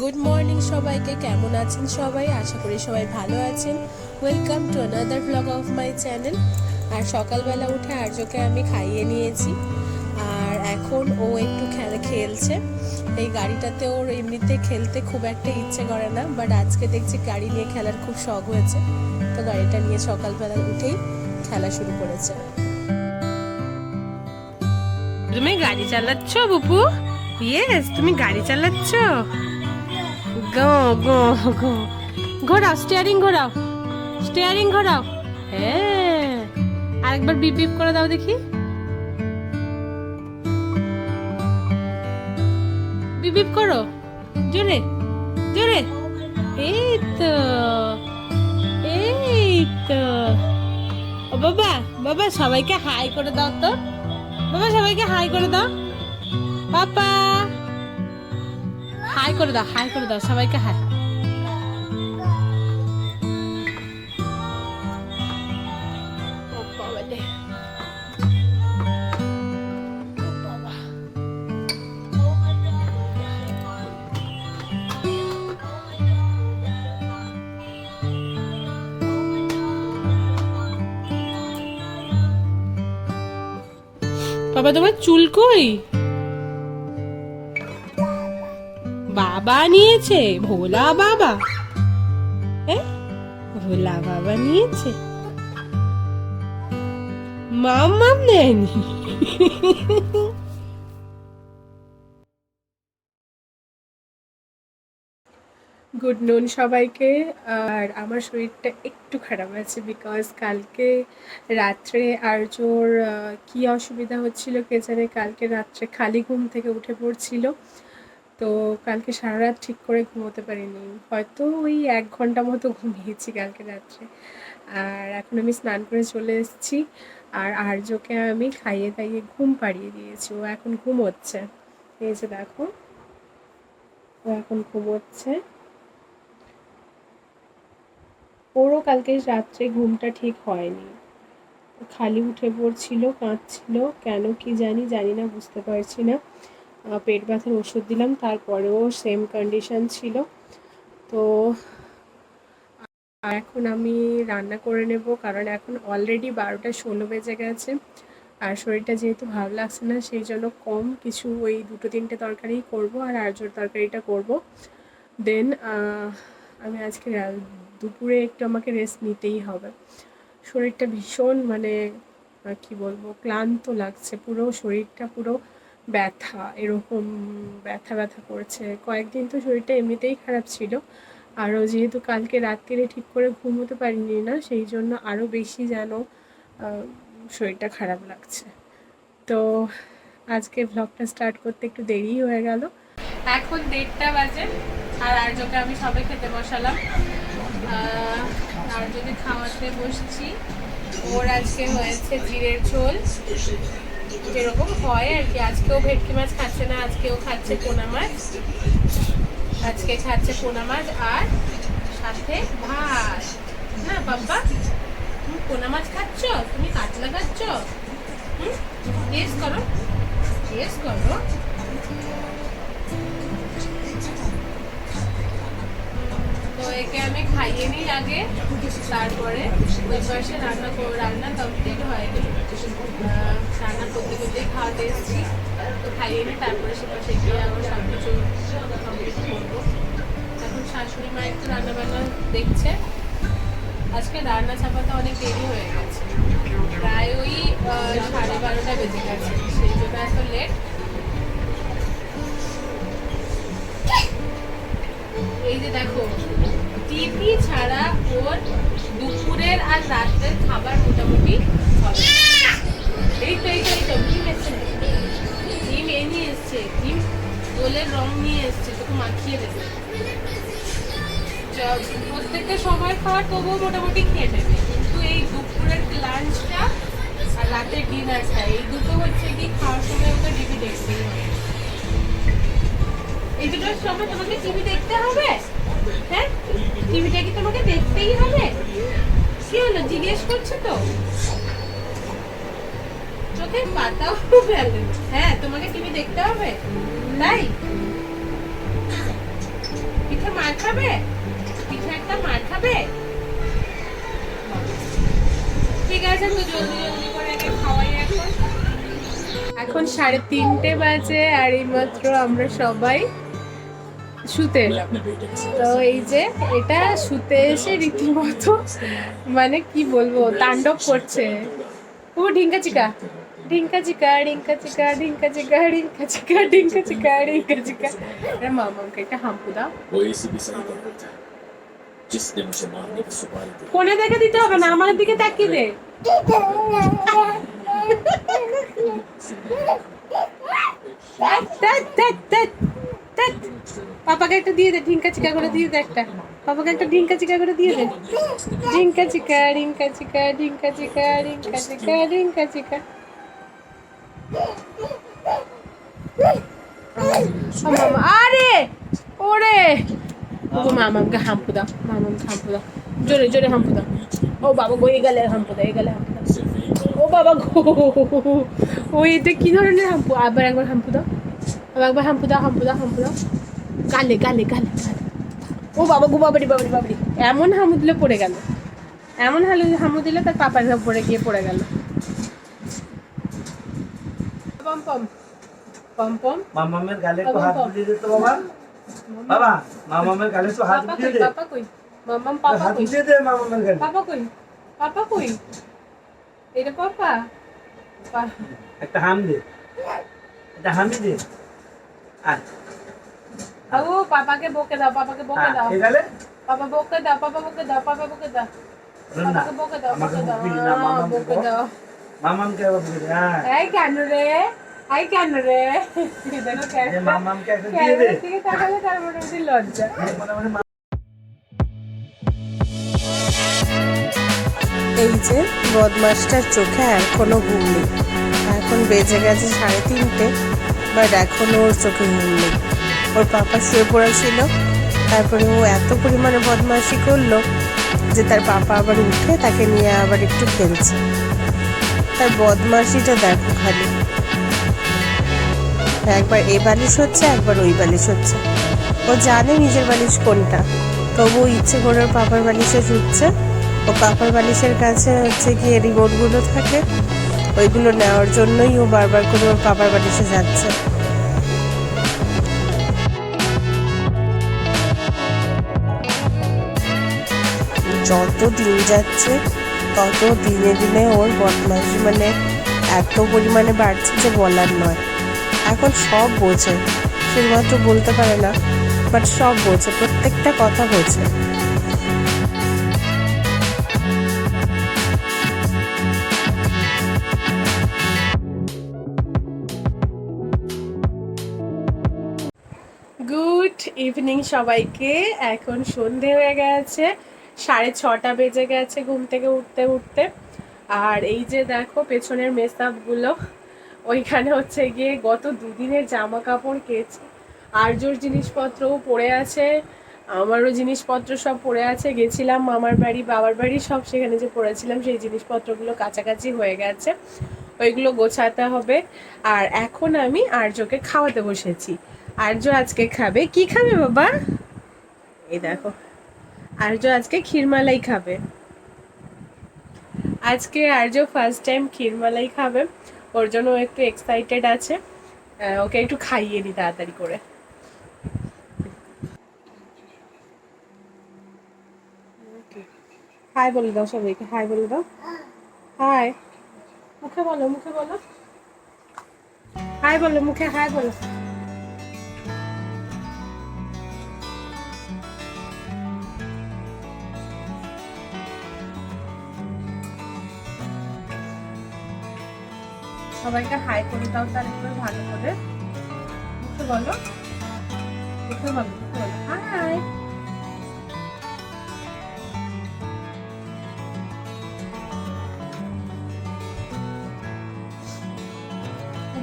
Good morning সবাইকে, কেমন আছেন সবাই? আশা করি সবাই ভালো আছেন। Welcome to another vlog of my channel আর সকালবেলা উঠে আর্যকে আমি খাইয়ে নিয়েছি। আর এখন ও একটু খেলা খেলছে। এই গাড়িটাতে ওর এমনিতে খেলতে খুব একটা ইচ্ছে করে না বাট আজকে দেখছি গাড়ি নিয়ে খেলার খুব শখ হয়েছে। তো গাড়িটা নিয়ে সকালবেলা উঠেই খেলা শুরু করেছে। তুমি গাড়ি চালাচ্ছ, বুপু? ইয়েস তুমি গাড়ি চালাচ্ছ? গো গো গো। ঘোরাও স্টিয়ারিং ঘোরাও স্টিয়ারিং ঘোরাও। হ্যাঁ আরেকবার বিপ বিপ করে দাও দেখি। বিপ বিপ করো। জোরে জোরে। এই তো এই তো। ও বাবা বাবা, সবাইকে হাই করে দাও তো। বাবা, সবাইকে হাই করে দাও। পাপা। হাই করে দাও হাই করে দাও সবাইকে হাই। বাবা তোমার চুল কই বাবা নিয়েছে ভোলা বাবা। ভোলা বাবা নিয়েছে। মাম্মাম নেয়নি। গুড নুন সবাইকে, আর আমার শরীরটা একটু খারাপ আছে বিকজ কালকে রাত্রে আর্যর কি অসুবিধা হচ্ছিল কে জানে, কালকে রাত্রে খালি ঘুম থেকে উঠে পড়ছিল। তো কালকে সারা রাত ঠিক করে ঘুমোতে পারিনি। হয়তো ওই এক ঘণ্টা মতো ঘুমিয়েছি কালকে রাত্রে। আর এখন আমি স্নান করে চলে এসেছি। আর আর্যকে আমি খাইয়ে দাইয়ে ঘুম পাড়িয়ে দিয়েছি। ও এখন ঘুমোচ্ছে। এই যে দেখো, ও এখন ঘুমোচ্ছে। ওরও কালকে রাত্রে ঘুমটা ঠিক হয়নি। খালি উঠে পড়ছিল, কাঁদছিল। কেন কি জানি জানি না, বুঝতে পারছি না। পেট ব্যথার ওষুধ দিলাম, তারপরেও সেম কন্ডিশন ছিল। তো এখন আমি রান্না করে নেব, কারণ এখন অলরেডি বারোটা ষোলো বেজে গেছে। আর শরীরটা যেহেতু ভালো লাগছে না, সেই জন্য কম কিছু ওই দুটো তিনটে তরকারি করব আর আর্যর তরকারিটা করব। দেন আমি আজকে দুপুরে একটু আমাকে রেস্ট নিতেই হবে। শরীরটা ভীষণ মানে কি বলব, ক্লান্ত লাগছে। পুরো শরীরটা পুরো ব্যথা, এরকম ব্যথা ব্যথা করছে। কয়েকদিন তো শরীরটা এমনিতেই খারাপ ছিল। আরও যেহেতু কালকে রাত্রিরে ঠিক করে ঘুমোতে পারিনি না, সেই জন্য আরও বেশি যেন শরীরটা খারাপ লাগছে। তো আজকে ভ্লগটা স্টার্ট করতে একটু দেরি হয়ে গেল। এখন দেড়টা বাজে, আর আর্যকে আমি সবে খেতে বসালাম। আর্যকে খাওয়াতে বসছি। ওর আজকে হয়েছে জিরের ঝোল। যেরকম হয় আর কি। আজকেও ভেটকি মাছ খাচ্ছে না, আজকেও খাচ্ছে পোনা মাছ। আজকে খাচ্ছে পোনা মাছ আর সাথে ভাত। না বাবা তুমি পোনা মাছ খাচ্ছ? তুমি কাতলা খাচ্ছ? হুম টেস্ট করো। টেস্ট করো। তো একে আমি খাইয়ে নিই আগে, তারপরে ওই পাশে রান্না রান্না কমপ্লিট হয়নি রান্না করতে করতেই খাওয়াতে এসেছি। তো খাইয়ে নিই তারপরে সে পাশে গিয়ে আবার সব কিছু কমপ্লিট করব। এখন শাশুড়ি মা একটু রান্না বান্না দেখছে। আজকে রান্না চাপাতে অনেক দেরি হয়ে গেছে। প্রায় ওই সাড়ে বারোটা বেজে গেছে, সেই জন্য এত লেট এই যে দেখো টিভি ছাড়া ওর দুপুরের আর রাত্রের খাবার মোটামুটি হবে এই তো এই তো এই তো, ডিম এসছে। ডিম এ নিয়ে এসছে, ডিম গোলের রং নিয়ে এসছে, তোকে মাখিয়ে দেবে। প্রত্যেকটা সময় খাওয়ার তবুও মোটামুটি খেয়ে নেবে। কিন্তু এই দুপুরের লাঞ্চটা আর রাতের ডিনারটা, এই দুটো হচ্ছে কি খাওয়ার সময় ওকে টিভি দেখতেই হবে এই দুটোর সময় তোমাকে টিভি দেখতে হবে? হ্যাঁ? টিভিটা কি তোমাকে দেখতেই হবে? কি হলো, জিজ্ঞেস করছ তো? চোখের পাতাও ফেলে হ্যাঁ তোমাকে টিভি দেখতে হবে? তাই? খাবে? পিঠে একটা মার খাবে? ঠিক আছে, তো জলদি জলদি করে খাওয়াই এখন। এখন সাড়ে তিনটে বাজে, আর এইমাত্র আমরা সবাই শুতে তো এই যে এটা সুতে এসে রীতিমতো মানে কি বলব তাণ্ডব করছে। ও ঢিঙ্কা চিকা। ঢিঙ্কা চিকা ঢিঙ্কা চিকা ঢিঙ্কা চিকা ঢিঙ্কা চিকা ঢিঙ্কা চিকা ঢিঙ্কা চিকা। আরে মামাকে একটা হাম্পু দাও। কোনে দেখে দিতে হবে না আমার দিকে তাকিয়ে দে। দেখ দেখ দেখ দেখ, পাপাকে একটা দিয়ে দে ঢিঙ্কা চিকা করে দিয়ে দে একটা। পাপাকে একটা ঢিঙ্কা চিকা করে দিয়ে দে। ঢিঙ্কা চিকা ঢিঙ্কা চিকা ঢিঙ্কা চিকা ঢিঙ্কা চিকা ঢিঙ্কা চিকা। আরে, ওরে। ও মামামকে হাম্পু দাও মামামকে হাম্পু দাও। জোরে জোরে হাম্পু দাও। ও বাবা গো, এই গেলে হাম্পু দাও, এই গেলে হাম্পু দাও। ও বাবা গো, ও এটা কি ধরনের হাম্পু? আবার একবার হাম্পু দাও। একবার হাম্পু দাও হাম্পু দাও হাম্পু দাও। গালে গালে গালে গালে। ও বাবা গো বাবারি বাবারি বাবারি এমন হামু দিলে পড়ে গেল। এমন হালু হামু দিলে তার পাপার উপরে গিয়ে পড়ে গেল। পম পম। পম পম। মামামের গালে একটু হাত বুলিয়ে দে তো বাবা। বাবা মামামের গালে একটু হাত বুলিয়ে দে। পাপা কই? মাম্মাম পাপা হাত বুলিয়ে দে মামামের গালে। পাপা কই? পাপা কই? এটা পাপা? পা- একটা হাম দে। একটা হামি দে। ও পাপাকে বকে দাও পাপাকে বকে হ্যাঁ, দাও। পাপা বকে দাও পাপা বকে দাও পাপা বকে দাও। পাপাকে বকে দাও বকে দাও। মামামকে বকে দাও। মামামকে আবার বলে দে হ্যাঁ। এই কেন রে? এই কেন রে? দেখো যে কেন? মামামকে একটা দিয়ে দে। ক্যামেরার দিকে তার মোটামুটি লজ্জা। মনে মনে মা- এই যে বদমাসটার চোখে এখনও ঘুম নেই। এখন বেজে গেছে সাড়ে তিনটে। বাট এখনও ওর চোখে ঘুম নেই। ওর পাপা শুয়ে পড়েছিল। তারপরে ও এত পরিমাণে বদমাশি করল যে তার পাপা আবার উঠে তাকে নিয়ে আবার একটু খেলছে। তার বদমাশিটা দেখো খালি। একবার এ বালিশ হচ্ছে, একবার ওই বালিশ হচ্ছে। ও জানে নিজের বালিশ কোনটা। তবু ইচ্ছে করে ওর পাপার বালিশে শুচ্ছে ও পাপার বালিশের কাছে হচ্ছে গিয়ে রিমোটগুলো থাকে। ওইগুলো নেওয়ার জন্যই ও বারবার করে ওর পাপার বালিশে যাচ্ছে। যত দিন যাচ্ছে, তত দিনে দিনে ওর বদমাইশি মানে এত পরিমাণে বাড়ছে যে বলার নয়। এখন সব বোঝে। শুধুমাত্র বলতে পারে না বাট সব বোঝে, প্রত্যেকটা কথা বোঝে। গুড ইভিনিং সবাইকে। এখন সন্ধে হয়ে গেছে, সাড়ে ছটা বেজে গেছে ঘুম থেকে উঠতে উঠতে। আর এই যে দেখো পেছনের মেসাপগুলো ওইখানে হচ্ছে গিয়ে গত দুদিনের জামা কাপড় কেচে আর্যর জিনিসপত্রও পড়ে আছে, আমারও জিনিসপত্র সব পড়ে আছে। গেছিলাম মামার বাড়ি, বাবার বাড়ি সব সেখানে যে পড়েছিলাম, সেই জিনিসপত্রগুলো কাছাকাছি হয়ে গেছে। ওইগুলো গোছাতে হবে। আর এখন আমি আর্যকে খাওয়াতে বসেছি। আর্য আজকে খাবে। কি খাবে বাবা? এই দেখো। আর্য আজকে ক্ষীরমালাই খাবে। আজকে আর্য ফার্স্ট টাইম ক্ষীরমালাই খাবে। ওর জন্য একটু এক্সাইটেড আছে। ওকে একটু খাইয়ে দিই তাড়াতাড়ি করে। হাই বলে দাও সবাইকে। হাই বলে দাও। হাই মুখে বলো মুখে বলো। হাই বলো, মুখে হাই বলো। সবাইকে হাই করে দাও তাহলে একটু ভালো করে মুখে বলো। মুখে বলো হাই।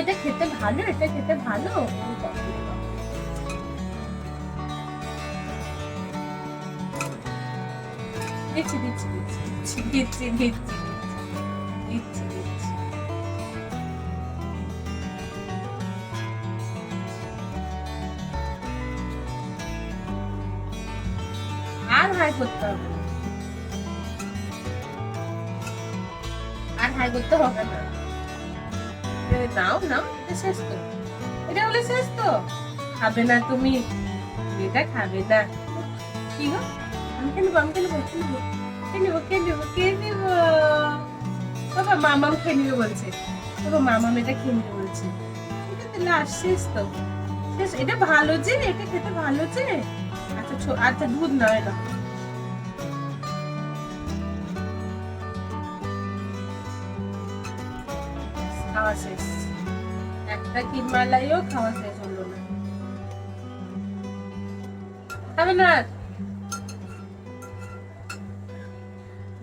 এটা খেতে ভালো? এটা খেতে ভালো? দিচ্ছি দিচ্ছি। দিচ্ছি দিচ্ছি দিচ্ছি। হাই করতে হবে। আর হাই করতে হবে না। নাও নাও শেষ তো। এটা হলে শেষ তো। খাবে না তুমি। এটা খাবে না। কি গো? আমি খেয়ে আমি খেয়ে নেব খেয়ে নেব। খেয়ে নেব খেয়ে নেব বাবা মামাম খেয়ে নেবে বলছে। বাবা মামাম এটা খেয়ে নেবে বলছে। এটা তো লাস্ট শেষ তো। শেষ, এটা ভালো যে, এটা খেতে ভালো যে। আচ্ছা আচ্ছা দুধ নয় না খাওয়া শেষ। একটা খাওয়া শেষ হলো না। খাবে না?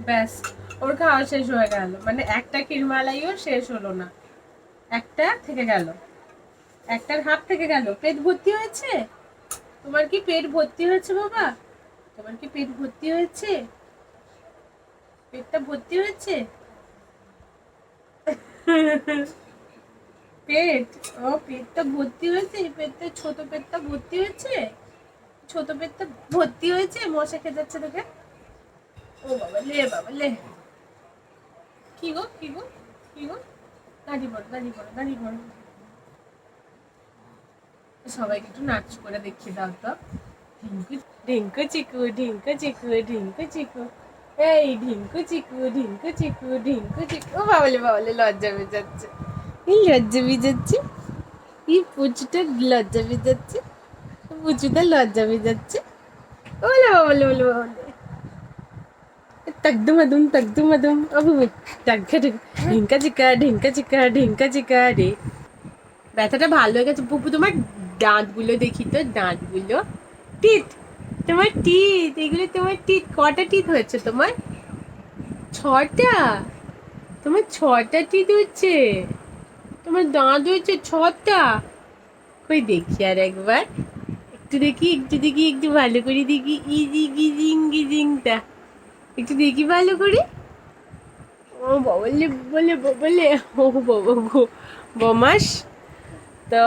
ব্যাস, ওর খাওয়া শেষ হয়ে গেল। মানে একটা শেষ হলো না। একটা থেকে গেল। একটার হাফ থেকে গেল। পেট ভর্তি হয়েছে? তোমার কি পেট ভর্তি হয়েছে বাবা? তোমার কি পেট ভর্তি হয়েছে? পেটটা ভর্তি হয়েছে? পেট, ও পেটটা ভর্তি হয়েছে? পেটটা, ছোট পেটটা ভর্তি হয়েছে? ছোট পেটটা ভর্তি হয়েছে? মশা খেতে যাচ্ছে তোকে? ও বাবা লে বাবা লে। কি গো কি গো কি গো? দাঁড়িয়ে পড়ো দাঁড়িয়ে পড়ো দাঁড়িয়ে পড়ো। সবাইকে একটু নাচ করে দেখিয়ে দাও তো। ঢিঙ্কু ঢিঙ্কু চিকু ঢিঙ্কু চিকু ঢিঙ্কু চিকু। এই ঢিঙ্কু চিকু ঢিঙ্কু চিকু ঢিঙ্কু চিকু। বাবলে বাবলে, লজ্জা বেজাচ্ছে এই লজ্জা বেজাচ্ছে এই পুচুটা লজ্জা বেজাচ্ছে পুচুটা লজ্জা বেজাচ্ছে ওলে, বাবলে বলে বাবলে। তকদুমাদুম তকদুমাদুম আবু টাকা ঢিঙ্কা চিকা ঢিঙ্কা চিকা ঢিঙ্কা চিকা রে। ব্যথাটা ভালো হয়ে গেছে। পুপু, তোমার দাঁতগুলো দেখি তো, দাঁতগুলো। টিথ তোমার টিথ এগুলো তোমার টিথ কটা টিথ হয়েছে তোমার? ছটা? তোমার ছটা টিথ হচ্ছে তোমার দাঁত হয়েছে ছটা? কই দেখি আর একবার। একটু দেখি একটু দেখি, একটু ভালো করে দেখি। ইজি গিজিং গিজিংটা একটু দেখি ভালো করে। ও বলে বলে বলে। ও বাবা বমাস। তো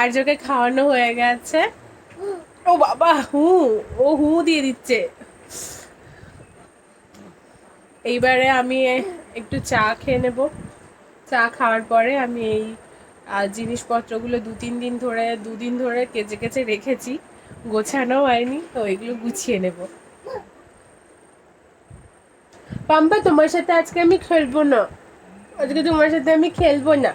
আর্যকে খাওয়ানো হয়ে গেছে। ও বাবা, হু, ও হু দিয়ে দিচ্ছে। এইবারে আমি একটু চা খেয়ে নেব। চা খাওয়ার পরে আমি এই জিনিসপত্রগুলো দু তিন দিন ধরে দুদিন ধরে কেচে কেচে রেখেছি। গোছানো হয়নি, তো এগুলো গুছিয়ে নেব। পাম্পা, তোমার সাথে আজকে আমি খেলব না। আজকে তোমার সাথে আমি খেলব না।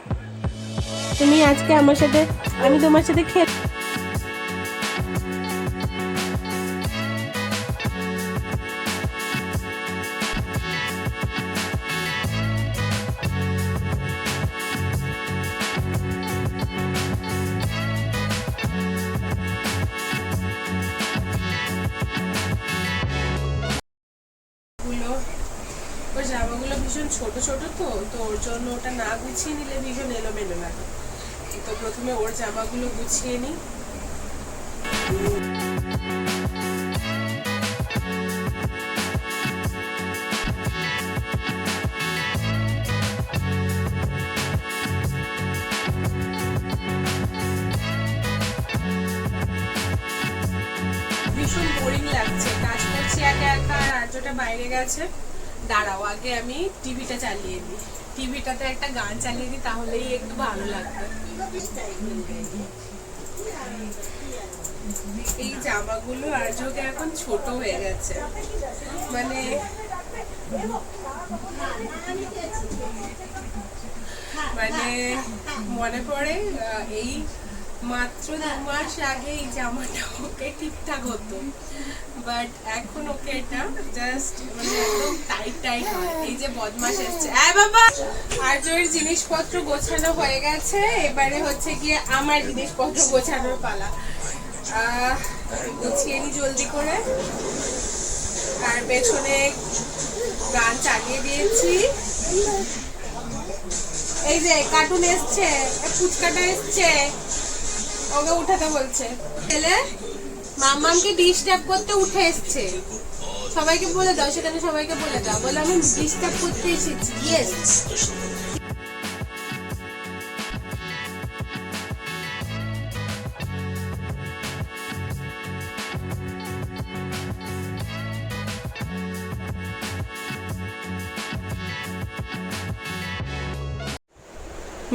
তুমি আজকে আমার সাথে, আমি তোমার সাথে খেল ভীষণ ছোট ছোট তো তো ওর জন্য ওটা না গুছিয়ে নিলে ভীষণ এলোমেলো লাগে। তো প্রথমে ওর জামাগুলো গুছিয়ে নিই। ভীষণ বোরিং লাগছে। কাজ করছি একা একা আর বাইরে গেছে। দাঁড়াও, আগে আমি টিভিটা চালিয়ে দিই। টিভিটাতে একটা গান চালিয়ে দিই, তাহলেই একটু ভালো লাগবে। এই জামাগুলো আর্যকে এখন ছোট হয়ে গেছে। মানে মানে মনে পড়ে এই মাত্র দু মাস আগে এই জামাটা ওকে ঠিকঠাক হতো। বাট এখন ওকে এটা জাস্ট মানে একদম টাইট টাইট হয় এই যে বদমাস এসছে। আয় বাবা! আর্যের জিনিসপত্র গোছানো হয়ে গেছে। এবারে হচ্ছে গিয়ে আমার জিনিসপত্র গোছানোর পালা। গুছিয়ে নি জলদি করে। আর পেছনে গান চালিয়ে দিয়েছি। এই যে কার্টুন এসছে, ফুচকাটা এসছে। ওকে উঠাতে বলছে। ছেলে মামামকে ডিস্টার্ব করতে উঠে এসছে। সবাইকে বলে দাও, সেখানে সবাইকে বলে দাও। বলে, আমি ডিস্টার্ব করতে এসেছি ইয়েস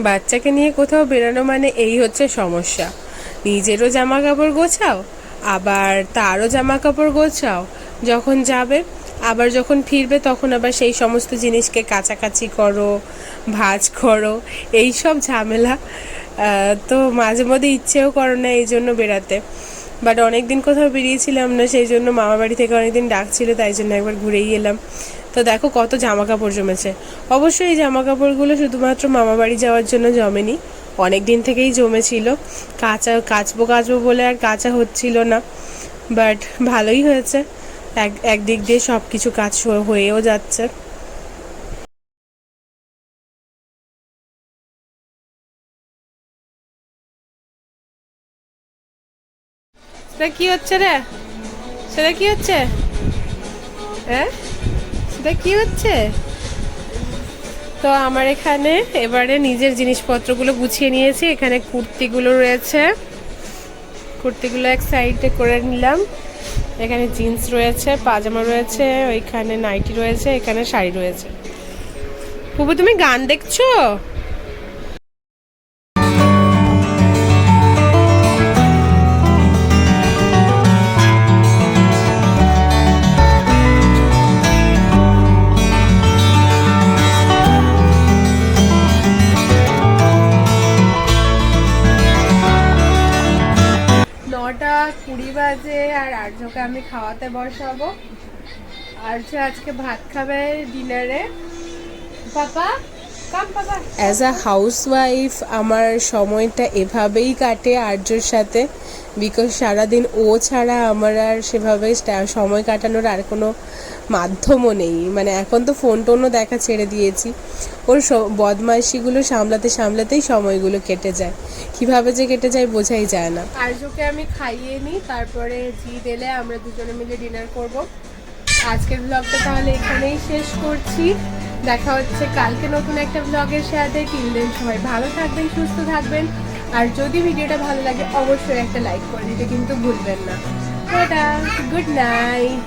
বাচ্চাকে নিয়ে কোথাও বেরোনো মানে এই হচ্ছে সমস্যা। নিজেরও জামা কাপড় গোছাও আবার তারও জামা কাপড় গোছাও, যখন যাবে, আবার যখন ফিরবে, তখন আবার সেই সমস্ত জিনিসকে কাচাকাচি করো, ভাজ করো এই সব ঝামেলা তো মাঝে মধ্যে ইচ্ছেও করো না এই জন্য বেরাতে বাট অনেক দিন কোথাও বেরিয়েছিলাম না, সেই জন্য মামা বাড়ি থেকে অনেকদিন ডাকছিল, তাই জন্য একবার ঘুরেই এলাম। তো দেখো কত জামা কাপড় জমেছে। অবশ্যই এই জামা কাপড়গুলো শুধুমাত্র মামা বাড়ি যাওয়ার জন্য জমেনি। অনেক দিন থেকেই জমেছিল। কাঁচা, কাচবো কাচবো বলে আর কাঁচা হচ্ছিল না। বাট ভালোই হয়েছে। এক, একদিক দিয়ে সব কিছু কাজ হয়েও যাচ্ছে। সেটা কি হচ্ছে রে? সেটা কি হচ্ছে? হ্যাঁ? সেটা কি হচ্ছে? তো আমার এখানে এবারে নিজের জিনিসপত্রগুলো গুছিয়ে নিয়েছি। এখানে কুর্তিগুলো রয়েছে। কুর্তিগুলো এক সাইডে করে নিলাম। এখানে জিন্স রয়েছে, পাজামা রয়েছে, ওইখানে নাইটি রয়েছে, এখানে শাড়ি রয়েছে। পুবু তুমি গান দেখছ? খাওয়াতে বসাবো। আর যে আজকে ভাত খাবে ডিনারে, পাপা অ্যাজ আ হাউসওয়াইফ আমার সময়টা এভাবেই কাটে আর্যর সাথে। বিকজ সারাদিন ও ছাড়া আমার আর সেভাবে সময় কাটানোর আর কোনো মাধ্যমও নেই। মানে এখন তো ফোন টোনও দেখা ছেড়ে দিয়েছি। ওর বদমাইশিগুলো সামলাতে সামলাতেই সময়গুলো কেটে যায়। কীভাবে যে কেটে যায় বোঝাই যায় না। আর্যকে আমি খাইয়ে নিই, তারপরে জি দিলে আমরা দুজনে মিলে ডিনার করব। আজকের ব্লগটা তাহলে এখানেই শেষ করছি। দেখা হচ্ছে কালকে নতুন একটা ব্লগের সাথে। টিল দেন সবাই ভালো থাকবেন, সুস্থ থাকবেন। আর যদি ভিডিওটা ভালো লাগে, অবশ্যই একটা লাইক করে দিতে কিন্তু ভুলবেন না। Good night